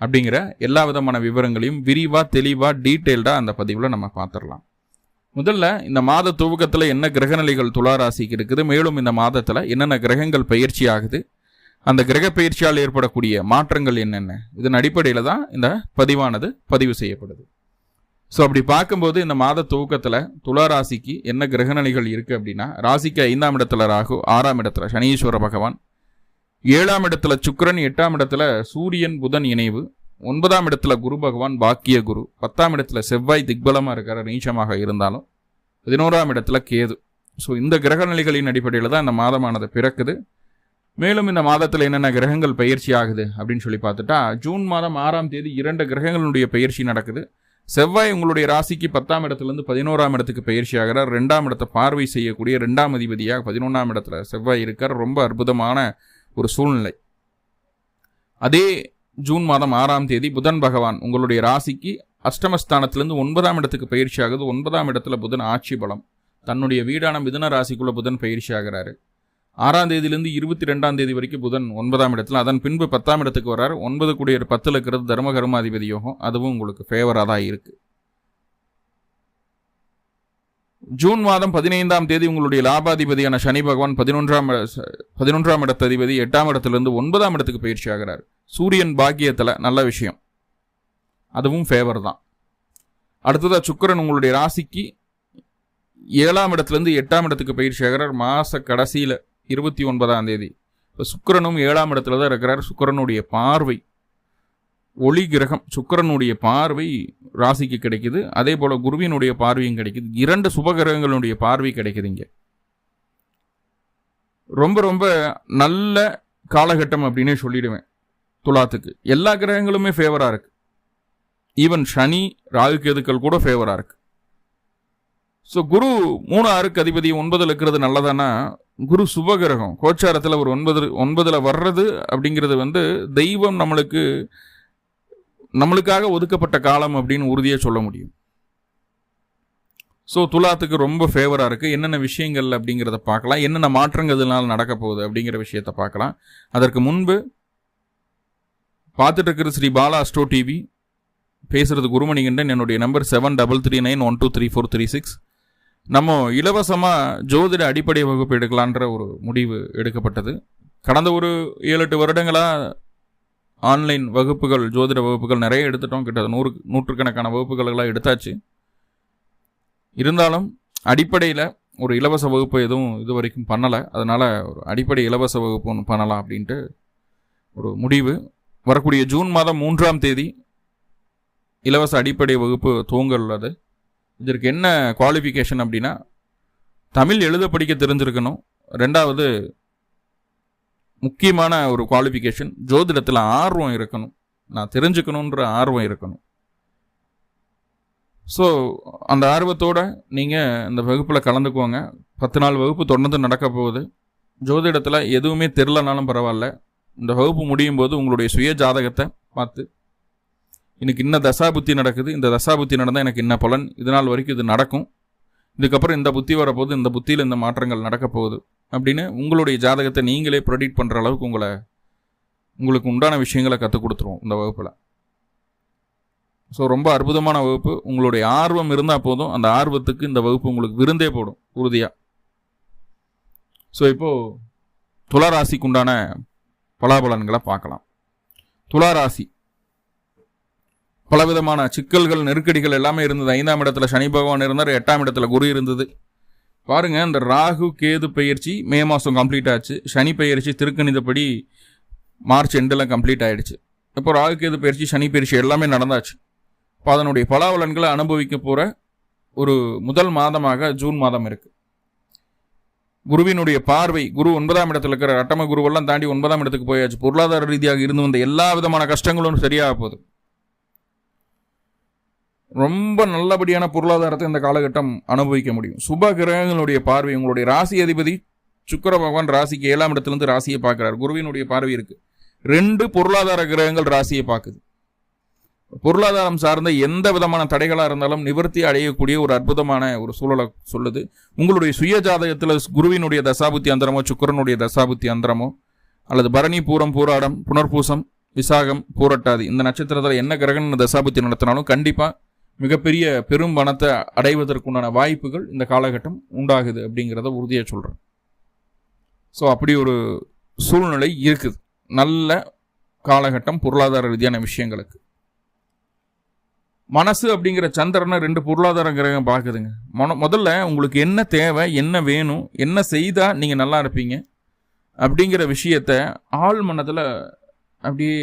அப்படிங்கிற எல்லா விதமான விவரங்களையும் விரிவாக தெளிவாக டீட்டெயில்டாக அந்த பதிவில் நம்ம பார்த்துடலாம் முதல்ல இந்த மாத துவக்கத்தில் என்ன கிரகநிலைகள் துளாராசிக்கு இருக்குது மேலும் இந்த மாதத்தில் என்னென்ன கிரகங்கள் பயிற்சி ஆகுது அந்த கிரக பயிற்சியால் ஏற்படக்கூடிய மாற்றங்கள் என்னென்ன இதன் அடிப்படையில் தான் இந்த பதிவானது பதிவு செய்யப்படுது. ஸோ அப்படி பார்க்கும்போது இந்த மாத துவக்கத்தில் துலா ராசிக்கு என்ன கிரகநிலைகள் இருக்குது அப்படின்னா ராசிக்கு ஐந்தாம் இடத்துல ராகு ஆறாம் இடத்துல சனீஸ்வர பகவான் ஏழாம் இடத்துல சுக்கரன் எட்டாம் இடத்துல சூரியன் புதன் இணைவு. ஒன்பதாம் இடத்துல குரு பகவான் பாக்கிய குரு. பத்தாம் இடத்துல செவ்வாய் திக்பலமாக இருக்கிற நீச்சமாக இருந்தாலும். பதினோராம் இடத்துல கேது. ஸோ இந்த கிரக நிலைகளின் அடிப்படையில் தான் இந்த மாதமானது பிறக்குது. மேலும் இந்த மாதத்தில் என்னென்ன கிரகங்கள் பயிற்சி ஆகுது அப்படின்னு சொல்லி பார்த்துட்டா ஜூன் மாதம் ஆறாம் தேதி இரண்டு கிரகங்களுடைய பயிற்சி நடக்குது. செவ்வாய் உங்களுடைய ராசிக்கு பத்தாம் இடத்துலேருந்து பதினோராம் இடத்துக்கு பயிற்சி ஆகிறார். ரெண்டாம் இடத்தை பார்வை செய்யக்கூடிய ரெண்டாம் அதிபதியாக பதினொன்றாம் இடத்துல செவ்வாய் இருக்கார். ரொம்ப அற்புதமான ஒரு சூழ்நிலை. அதே ஜூன் மாதம் ஆறாம் தேதி புதன் பகவான் உங்களுடைய ராசிக்கு அஷ்டமஸ்தானத்திலிருந்து ஒன்பதாம் இடத்துக்கு பயிற்சி ஆகுது ஒன்பதாம் இடத்துல புதன் ஆட்சி பலம். தன்னுடைய வீடான மிதுன ராசிக்குள்ள புதன் பயிற்சி ஆகிறாரு ஆறாம் தேதியிலிருந்து இருபத்தி ரெண்டாம் தேதி வரைக்கும் புதன் ஒன்பதாம் இடத்துல அதன் பின்பு பத்தாம் இடத்துக்கு வர்றாரு ஒன்பது கூடிய பத்தில் இருக்கிறது தர்ம கர்மாதிபதி யோகம். அதுவும் உங்களுக்கு ஃபேவராக தான் இருக்குது ஜூன் மாதம் பதினைந்தாம் தேதி உங்களுடைய லாபாதிபதியான சனி பகவான் பதினொன்றாம் பதினொன்றாம் இடத்த அதிபதி எட்டாம் இடத்துலேருந்து ஒன்பதாம் இடத்துக்கு பயிற்சி ஆகிறார். சூரியன் பாக்கியத்தில் நல்ல விஷயம். அதுவும் ஃபேவர் தான். அடுத்ததாக சுக்கரன் உங்களுடைய ராசிக்கு ஏழாம் இடத்துலேருந்து எட்டாம் இடத்துக்கு பயிற்சி ஆகிறார். மாத கடைசியில் இருபத்தி ஒன்பதாம் தேதி. இப்போ சுக்கரனும் ஏழாம் இடத்துல தான் இருக்கிறார். சுக்கரனுடைய பார்வை ஒளி கிரகம் சுக்கரனுடைய பார்வை ராசிக்கு கிடைக்குது. அதே போல் குருவினுடைய பார்வையும் கிடைக்குது. இரண்டு சுபகிரகங்களுடைய பார்வை கிடைக்குது இங்கே. ரொம்ப ரொம்ப நல்ல காலகட்டம் அப்படின்னே சொல்லிடுவேன். துலாத்துக்கு. எல்லா கிரகங்களுமே ஃபேவராக இருக்கு. ஈவன் சனி ராகு கேதுக்கள் கூட ஃபேவராக இருக்கு. ஸோ குரு மூணு ஆறுக்கு அதிபதி ஒன்பதில் இருக்கிறது நல்லதானா? குரு சுபகிரகம் கோச்சாரத்தில் ஒரு ஒன்பது ஒன்பதில் வர்றது அப்படிங்கிறது வந்து தெய்வம் நம்மளுக்கு நம்மளுக்காக ஒதுக்கப்பட்ட காலம் அப்படின்னு உறுதியாக சொல்ல முடியும். ஸோ துலாத்துக்கு ரொம்ப ஃபேவராக இருக்குது என்னென்ன விஷயங்கள் அப்படிங்கிறத பார்க்கலாம். என்னென்ன மாற்றங்கள் இதனால் நடக்க போகுது அப்படிங்கிற விஷயத்த பார்க்கலாம். அதற்கு முன்பு பார்த்துட்டு இருக்கிற ஸ்ரீ பாலா அஸ்டோ டிவி பேசுகிறது குருமணிகண்டன் என்னுடைய number seven double three nine one two three four three six நம்ம இலவசமாக ஜோதிட அடிப்படை வகுப்பு எடுக்கலான்ற ஒரு முடிவு எடுக்கப்பட்டது. கடந்த ஒரு ஏழு எட்டு வருடங்களாக ஆன்லைன் வகுப்புகள் ஜோதிட வகுப்புகள் நிறைய எடுத்துட்டோம். கிட்ட நூறு நூற்றுக்கணக்கான வகுப்புகளெல்லாம் எடுத்தாச்சு. இருந்தாலும் அடிப்படையில் ஒரு இலவச வகுப்பு எதுவும் இது வரைக்கும் பண்ணலை. அதனால் ஒரு அடிப்படை இலவச வகுப்பு ஒன்று பண்ணலாம் அப்படின்ட்டு ஒரு முடிவு. வரக்கூடிய ஜூன் மாதம் மூன்றாம் தேதி இலவச அடிப்படை வகுப்பு துவங்க உள்ளது இதற்கு என்ன குவாலிஃபிகேஷன் அப்படின்னா தமிழ் எழுத படிக்க தெரிஞ்சிருக்கணும். ரெண்டாவது முக்கியமான ஒரு குவாலிஃபிகேஷன் ஜோதிடத்தில் ஆர்வம் இருக்கணும். நான் தெரிஞ்சுக்கணுன்ற ஆர்வம் இருக்கணும். ஸோ அந்த ஆர்வத்தோடு நீங்கள் இந்த வகுப்பில் கலந்துக்குவாங்க பத்து நாள் வகுப்பு தொடர்ந்து நடக்க போகுது. ஜோதிடத்தில் எதுவுமே தெரிலனாலும் பரவாயில்ல. இந்த வகுப்பு முடியும் போது உங்களுடைய சுய ஜாதகத்தை பார்த்து எனக்கு இன்ன தசா புத்தி நடக்குது. இந்த தசா புத்தி நடந்தால் எனக்கு என்ன பலன். இதனால் வரைக்கும் இது நடக்கும். இதுக்கப்புறம் இந்த புத்தி வரப்போகுது. இந்த புத்தியில் இந்த மாற்றங்கள் நடக்க போகுது. அப்படின்னு உங்களுடைய ஜாதகத்தை நீங்களே ப்ரொடியூட் பண்ணுற அளவுக்கு உங்களை உங்களுக்கு உண்டான விஷயங்களை கற்றுக் கொடுத்துருவோம் இந்த வகுப்பில். ஸோ ரொம்ப அற்புதமான வகுப்பு. உங்களுடைய ஆர்வம் இருந்தால் போதும். அந்த ஆர்வத்துக்கு இந்த வகுப்பு உங்களுக்கு விருந்தே போடும். உறுதியாக ஸோ இப்போது துளாராசிக்கு உண்டான பலாபலன்களை பார்க்கலாம். துளாராசி. பலவிதமான சிக்கல்கள் நெருக்கடிகள் எல்லாமே இருந்தது. ஐந்தாம் இடத்துல சனி பகவான் இருந்தார் எட்டாம் இடத்துல குரு இருந்தது. பாருங்க இந்த ராகு கேது பயிற்சி மே மாதம் கம்ப்ளீட் ஆச்சு. சனி பயிற்சி திருக்கணிதப்படி மார்ச் எண்டில் கம்ப்ளீட் ஆகிடுச்சு இப்போ ராகு கேது பயிற்சி சனி பயிற்சி எல்லாமே நடந்தாச்சு. இப்போ அதனுடைய பலாவலன்களை அனுபவிக்க போகிற ஒரு முதல் மாதமாக ஜூன் மாதம் இருக்குது குருவினுடைய பார்வை குரு ஒன்பதாம் இடத்துல இருக்கிற அட்டம குருவெல்லாம் தாண்டி ஒன்பதாம் இடத்துக்கு போயாச்சு. பொருளாதார ரீதியாக இருந்து வந்த எல்லா விதமான கஷ்டங்களும் சரியாக போகுது. ரொம்ப நல்லபடியான பொருளாதாரத்தை இந்த காலகட்டம் அனுபவிக்க முடியும். சுப கிரகங்களுடைய பார்வை உங்களுடைய ராசி அதிபதி சுக்கர பகவான் ராசிக்கு ஏழாம் இடத்துலேருந்து ராசியை பார்க்குறார். குருவினுடைய பார்வை இருக்குது ரெண்டு பொருளாதார கிரகங்கள் ராசியை பார்க்குது. பொருளாதாரம் சார்ந்த எந்த விதமான தடைகளாக இருந்தாலும் நிவர்த்தி அடையக்கூடிய ஒரு அற்புதமான ஒரு சூழலை சொல்லுது. உங்களுடைய சுய ஜாதகத்தில் குருவினுடைய தசாபுத்தி அந்தரமோ சுக்கரனுடைய தசாபுத்தி அந்தரமோ அல்லது பரணி பூரம் பூராடம் புனர்பூசம் விசாகம் பூரட்டாதி இந்த நட்சத்திரத்தில் என்ன கிரகணம் தசாபுத்தி நடத்தினாலும் கண்டிப்பாக மிகப்பெரிய பெரும் பணத்தை அடைவதற்குண்டான வாய்ப்புகள் இந்த காலகட்டம் உண்டாகுது அப்படிங்கிறத உறுதியாக சொல்கிறேன் ஸோ அப்படி ஒரு சூழ்நிலை இருக்குது. நல்ல காலகட்டம் பொருளாதார ரீதியான விஷயங்களுக்கு. மனசு அப்படிங்கிற சந்திரனை ரெண்டு பொருளாதார கிரகம் பார்க்குதுங்க. மொ முதல்ல உங்களுக்கு என்ன தேவை என்ன வேணும் என்ன செய்தால் நீங்கள் நல்லா இருப்பீங்க அப்படிங்கிற விஷயத்த ஆள் மனதில் அப்படியே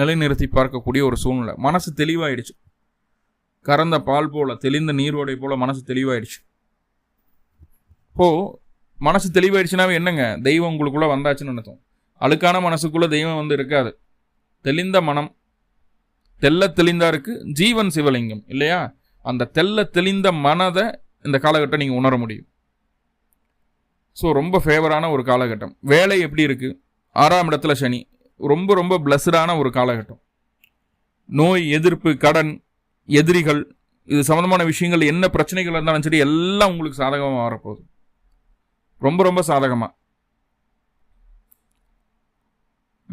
நிலைநிறுத்தி பார்க்கக்கூடிய ஒரு சூழ்நிலை. மனசு தெளிவாயிடுச்சு. கறந்த பால் போல தெளிந்த நீரோடை போல மனசு தெளிவாயிடுச்சு. இப்போ மனசு தெளிவாயிடுச்சுனாவே என்னங்க? தெய்வம் உங்களுக்குள்ளே வந்தாச்சுன்னு நினைத்தோம் அழுக்கான மனசுக்குள்ளே தெய்வம் வந்து இருக்காது. தெளிந்த மனம் தெல்ல தெளிந்தாருக்கு ஜீவன் சிவலிங்கம் இல்லையா? அந்த தெல்ல தெளிந்த மனதை இந்த காலகட்டம் நீங்கள் உணர முடியும். ஸோ ரொம்ப ஃபேவரான ஒரு காலகட்டம். வேலை எப்படி இருக்குது ஆறாம் இடத்துல சனி. ரொம்ப ரொம்ப பிளஸ்டான ஒரு காலகட்டம். நோய் எதிர்ப்பு கடன் எதிரிகள் இது சம்மந்தமான விஷயங்கள் என்ன பிரச்சனைகள் இருந்தாலும் சரி எல்லாம் உங்களுக்கு சாதகமாக வரப்போகுது. ரொம்ப ரொம்ப சாதகமாக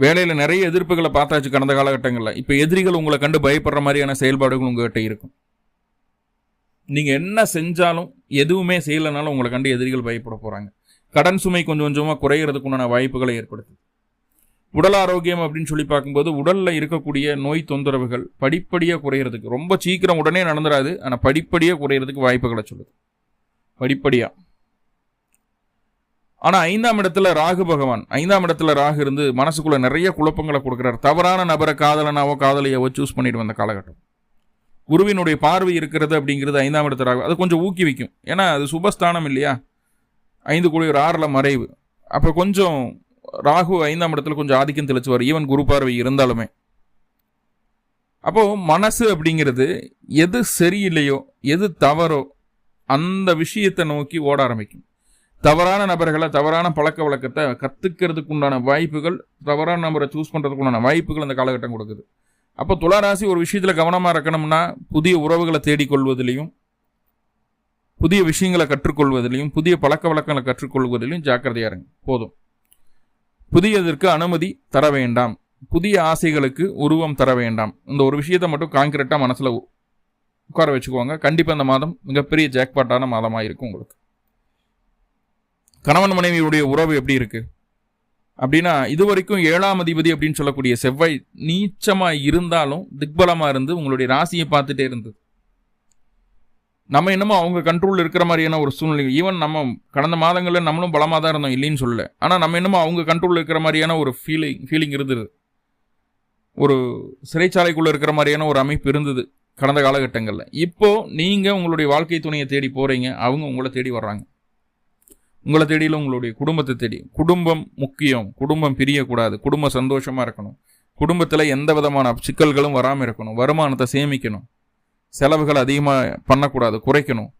வேலையில் நிறைய எதிர்ப்புகளை பார்த்தாச்சு கடந்த காலகட்டங்களில். இப்போ எதிரிகள் உங்களை கண்டு பயப்படுற மாதிரியான செயல்பாடுகள் உங்கள்கிட்ட இருக்கும். நீங்கள் என்ன செஞ்சாலும் எதுவுமே செய்யலைனாலும் உங்களை கண்டு எதிரிகள் பயப்பட போகிறாங்க கடன் சுமை கொஞ்சம் கொஞ்சமாக குறையிறதுக்குண்டான வாய்ப்புகளை ஏற்படுத்துது. உடல் ஆரோக்கியம் அப்படின்னு சொல்லி பார்க்கும்போது உடலில் இருக்கக்கூடிய நோய் தொந்தரவுகள் படிப்படியாக குறையிறதுக்கு ரொம்ப சீக்கிரம் உடனே நடந்துடாது ஆனால் படிப்படியாக குறையிறதுக்கு வாய்ப்புகளை சொல்லுது. படிப்படியாக ஆனால் ஐந்தாம் இடத்துல ராகு பகவான். ஐந்தாம் இடத்துல ராகு இருந்து மனசுக்குள்ளே நிறைய குழப்பங்களை கொடுக்குறாரு. தவறான நபரை காதலனாவோ காதலியாவோ சூஸ் பண்ணிட்டு வந்த காலகட்டம். குருவினுடைய பார்வை இருக்கிறது அப்படிங்கிறது ஐந்தாம் இடத்துல ராகு. அது கொஞ்சம் ஊக்குவிக்கும் ஏன்னா அது சுபஸ்தானம் இல்லையா? ஐந்து குழி ஒரு ஆறில் மறைவு. அப்போ கொஞ்சம் ராகு ஐந்தாம் இடத்துல கொஞ்சம் ஆதிக்கம் தெளிச்சுவார். ஈவன் குரு பார்வை இருந்தாலுமே. அப்போது மனசு அப்படிங்கிறது எது சரியில்லையோ எது தவறோ அந்த விஷயத்தை நோக்கி ஓட ஆரம்பிக்கும். தவறான நபர்களை தவறான பழக்க வழக்கத்தை கற்றுக்கிறதுக்கு உண்டான வாய்ப்புகள் தவறான நபரை சூஸ் பண்ணுறதுக்கு உண்டான வாய்ப்புகள் அந்த காலகட்டம் கொடுக்குது. அப்போ துளாராசி ஒரு விஷயத்தில் கவனமாக இருக்கணும்னா புதிய உறவுகளை தேடிக்கொள்வதிலையும் புதிய விஷயங்களை கற்றுக்கொள்வதிலையும் புதிய பழக்க வழக்கங்களை கற்றுக்கொள்வதிலையும் ஜாக்கிரதையாக இருங்க. போதும். புதியதற்கு அனுமதி தர வேண்டாம். புதிய ஆசைகளுக்கு உருவம் தர வேண்டாம். இந்த ஒரு விஷயத்தை மட்டும் காங்கிரட்டாக மனசில் உட்கார வச்சுக்கோங்க கண்டிப்பாக இந்த மாதம் மிகப்பெரிய ஜாக்பாட்டான மாதமாக இருக்கும் உங்களுக்கு. கணவன் மனைவியுடைய உறவு எப்படி இருக்குது அப்படின்னா இது வரைக்கும் ஏழாம் அதிபதி அப்படின்னு சொல்லக்கூடிய செவ்வாய் நீச்சமாக இருந்தாலும் திக்பலமாக இருந்து உங்களுடைய ராசியை பார்த்துட்டே இருந்தது. நம்ம என்னமோ அவங்க கண்ட்ரோல் இருக்கிற மாதிரியான ஒரு சூழ்நிலை ஈவன் நம்ம கடந்த மாதங்களில் நம்மளும் பலமாக தான் இருந்தோம் இல்லைன்னு சொல்லல. ஆனால் நம்ம என்னமோ அவங்க கண்ட்ரோல் இருக்கிற மாதிரியான ஒரு ஃபீலிங் ஃபீலிங் இருந்தது. ஒரு சிறைச்சாலைக்குள்ளே இருக்கிற மாதிரியான ஒரு அமைப்பு இருந்தது கடந்த காலகட்டங்களில். இப்போது நீங்கள் உங்களுடைய வாழ்க்கை துணையை தேடி போகிறீங்க அவங்க உங்களை தேடி வர்றாங்க. உங்களை தேடியில் உங்களுடைய குடும்பத்தை தேடி. குடும்பம் முக்கியம். குடும்பம் பிரியக்கூடாது. குடும்பம் சந்தோஷமாக இருக்கணும். குடும்பத்தில் எந்த விதமான சிக்கல்களும் வராமல் இருக்கணும். வருமானத்தை சேமிக்கணும். செலவுகள் அதிகமாக பண்ணக்கூடாது குறைக்கணும்.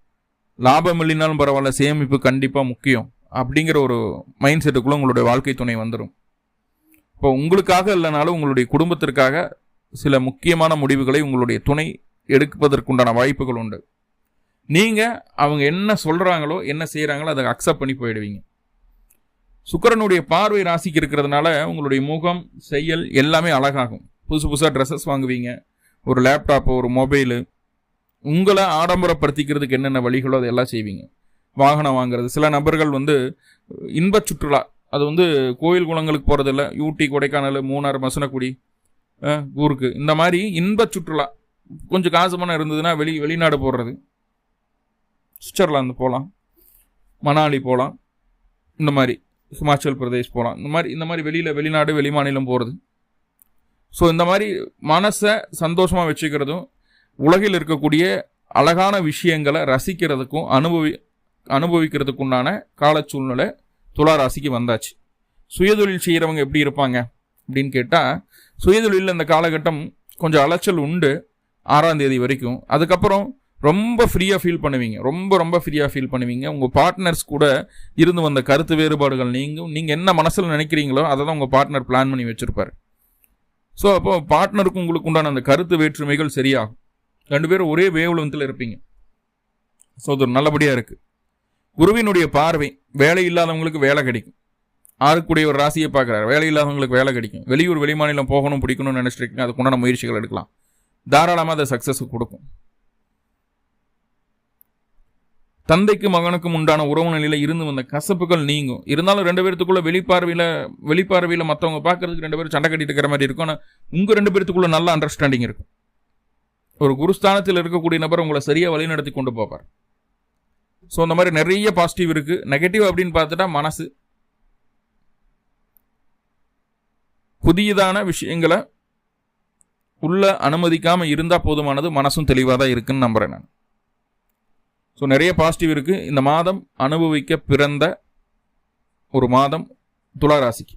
லாபம் இல்லைனாலும் பரவாயில்ல சேமிப்பு கண்டிப்பாக முக்கியம். அப்படிங்கிற ஒரு மைண்ட் செட்டுக்குள்ளே உங்களுடைய வாழ்க்கை துணை வந்துடும் இப்போ உங்களுக்காக இல்லைனாலும் உங்களுடைய குடும்பத்திற்காக சில முக்கியமான முடிவுகளை உங்களுடைய துணை எடுப்பதற்குண்டான வாய்ப்புகள் உண்டு. நீங்கள் அவங்க என்ன சொல்கிறாங்களோ என்ன செய்கிறாங்களோ அதை அக்செப்ட் பண்ணி போயிடுவீங்க. சுக்கரனுடைய பார்வை ராசிக்கு இருக்கிறதுனால உங்களுடைய முகம் செயல் எல்லாமே அழகாகும். புதுசு புதுசாக ட்ரெஸ்ஸஸ் வாங்குவீங்க. ஒரு லேப்டாப்பு ஒரு மொபைலு உங்களை ஆடம்பரப்படுத்திக்கிறதுக்கு என்னென்ன வழிகளோ அதெல்லாம் செய்வீங்க. வாகனம் வாங்குறது. சில நபர்கள் வந்து இன்ப சுற்றுலா அது வந்து கோயில் குளங்களுக்கு போகிறதில்ல ஊட்டி கொடைக்கானல் மூணாறு மசனக்குடி ஊருக்கு. இந்த மாதிரி இன்ப சுற்றுலா கொஞ்சம் காசு பணம் இருந்ததுன்னா வெளி வெளிநாடு போடுறது சுவிட்சர்லாந்து போகலாம் மணாலி போகலாம் இந்த மாதிரி ஹிமாச்சல் பிரதேஷ் போகலாம் இந்த மாதிரி இந்த மாதிரி வெளியில் வெளிநாடு வெளிமாநிலம் போகிறது ஸோ இந்த மாதிரி மனசை சந்தோஷமாக வச்சுக்கிறதும் உலகில் இருக்கக்கூடிய அழகான விஷயங்களை ரசிக்கிறதுக்கும் அனுபவி அனுபவிக்கிறதுக்குண்டான கால சூழ்நிலை துலா ராசிக்கு வந்தாச்சு. சுயதொழில் செய்கிறவங்க எப்படி இருப்பாங்க அப்படின்னு கேட்டால் சுயதொழிலில் இந்த காலகட்டம் கொஞ்சம் அலைச்சல் உண்டு ஆறாம் தேதி வரைக்கும். அதுக்கப்புறம் ரொம்ப ஃப்ரீயாக ஃபீல் பண்ணுவீங்க. ரொம்ப ரொம்ப ஃப்ரீயாக ஃபீல் பண்ணுவீங்க. உங்கள் பார்ட்னர்ஸ் கூட இருந்து வந்த கருத்து வேறுபாடுகள் நீங்கும். நீங்கள் என்ன மனசில் நினைக்கிறீங்களோ அதை தான் உங்கள் பார்ட்னர் பிளான் பண்ணி வச்சுருப்பார். ஸோ அப்போ பார்ட்னருக்கு உங்களுக்கு உண்டான அந்த கருத்து வேற்றுமைகள் சரியாகும். ரெண்டு பேரும் ஒரே வேவ்லத்தில் இருப்பீங்க. ஸோ அது நல்லபடியாக இருக்குது குருவினுடைய பார்வை வேலை இல்லாதவங்களுக்கு வேலை கிடைக்கும். ஆறுக்குடைய ஒரு ராசியை பார்க்குறாரு. வேலை இல்லாதவங்களுக்கு வேலை கிடைக்கும். வெளியூர் வெளிமாநிலம் போகணும் பிடிக்கணும்னு நினச்சிட்டு இருக்கீங்க அதுக்குண்டான முயற்சிகள் எடுக்கலாம். தாராளமாக அதை சக்ஸஸ் கொடுக்கும். தந்தைக்கு மகனுக்கும் உண்டான உறவு நிலையில் இருந்து வந்த கசப்புகள் நீங்கும். இருந்தாலும் ரெண்டு பேர்த்துக்குள்ள வெளிப்பார்வையில் வெளிப்பார்வையில் மற்றவங்க பார்க்கறதுக்கு ரெண்டு பேரும் சண்டை கட்டிட்டு இருக்கிற மாதிரி இருக்கும். ஆனால் உங்கள் ரெண்டு பேர்த்துக்குள்ள நல்ல அண்டர்ஸ்டாண்டிங் இருக்கும். ஒரு குருஸ்தானத்தில் இருக்கக்கூடிய நபர் உங்களை சரியாக வழி நடத்தி கொண்டு போவார். ஸோ அந்த மாதிரி நிறைய பாசிட்டிவ் இருக்குது நெகட்டிவ் அப்படின்னு பார்த்துட்டா மனசு. புதியதான விஷயங்களை உள்ள அனுமதிக்காமல் இருந்தால் போதுமானது மனசும் தெளிவாக தான் இருக்குன்னு நம்புறேன் நான். ஸோ நிறைய பாசிட்டிவ் இருக்குது இந்த மாதம் அனுபவிக்க பிறந்த ஒரு மாதம் துலா ராசிக்கு.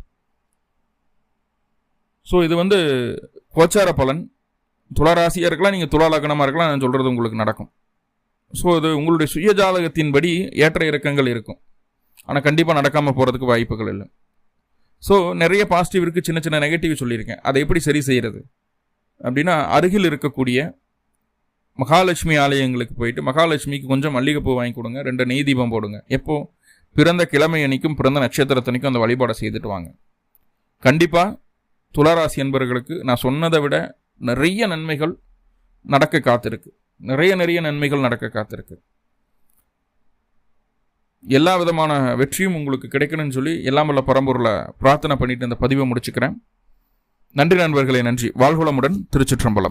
ஸோ இது வந்து கோச்சார பலன். துளராசியாக இருக்கலாம் நீங்கள் துளா லக்னமாக இருக்கலாம் நான் சொல்கிறது உங்களுக்கு நடக்கும். ஸோ அது உங்களுடைய சுய ஜாதகத்தின்படி ஏற்ற இறக்கங்கள் இருக்கும். ஆனால் கண்டிப்பாக நடக்காமல் போகிறதுக்கு வாய்ப்புகள் இல்லை. ஸோ நிறைய பாசிட்டிவ் இருக்குது சின்ன சின்ன நெகட்டிவ் சொல்லியிருக்கேன். அதை எப்படி சரி செய்கிறது அப்படின்னா அருகில் இருக்கக்கூடிய மகாலட்சுமி ஆலயங்களுக்கு போயிட்டு மகாலட்சுமிக்கு கொஞ்சம் மல்லிகைப்பூ வாங்கி கொடுங்க ரெண்டு நெய் தீபம் போடுங்க. எப்போ? பிறந்த கிழமை அன்னைக்கும் பிறந்த நட்சத்திரத்தனைக்கும் அந்த வழிபாடை செய்துட்டு வாங்க. கண்டிப்பாக துளாராசி என்பவர்களுக்கு நான் சொன்னதை விட நிறைய நன்மைகள் நடக்க காத்திருக்கு. நிறைய நிறைய நன்மைகள் நடக்க காத்திருக்கு. எல்லா விதமான வெற்றியும் உங்களுக்கு கிடைக்கணும்னு சொல்லி எல்லாம் வல்ல பரம்பூரில் பிரார்த்தனை பண்ணிட்டு இந்த பதிவை முடிச்சுக்கிறேன். நன்றி நண்பர்களே நன்றி. வாழ்குளமுடன் திருச்சிற்றம்பலம்.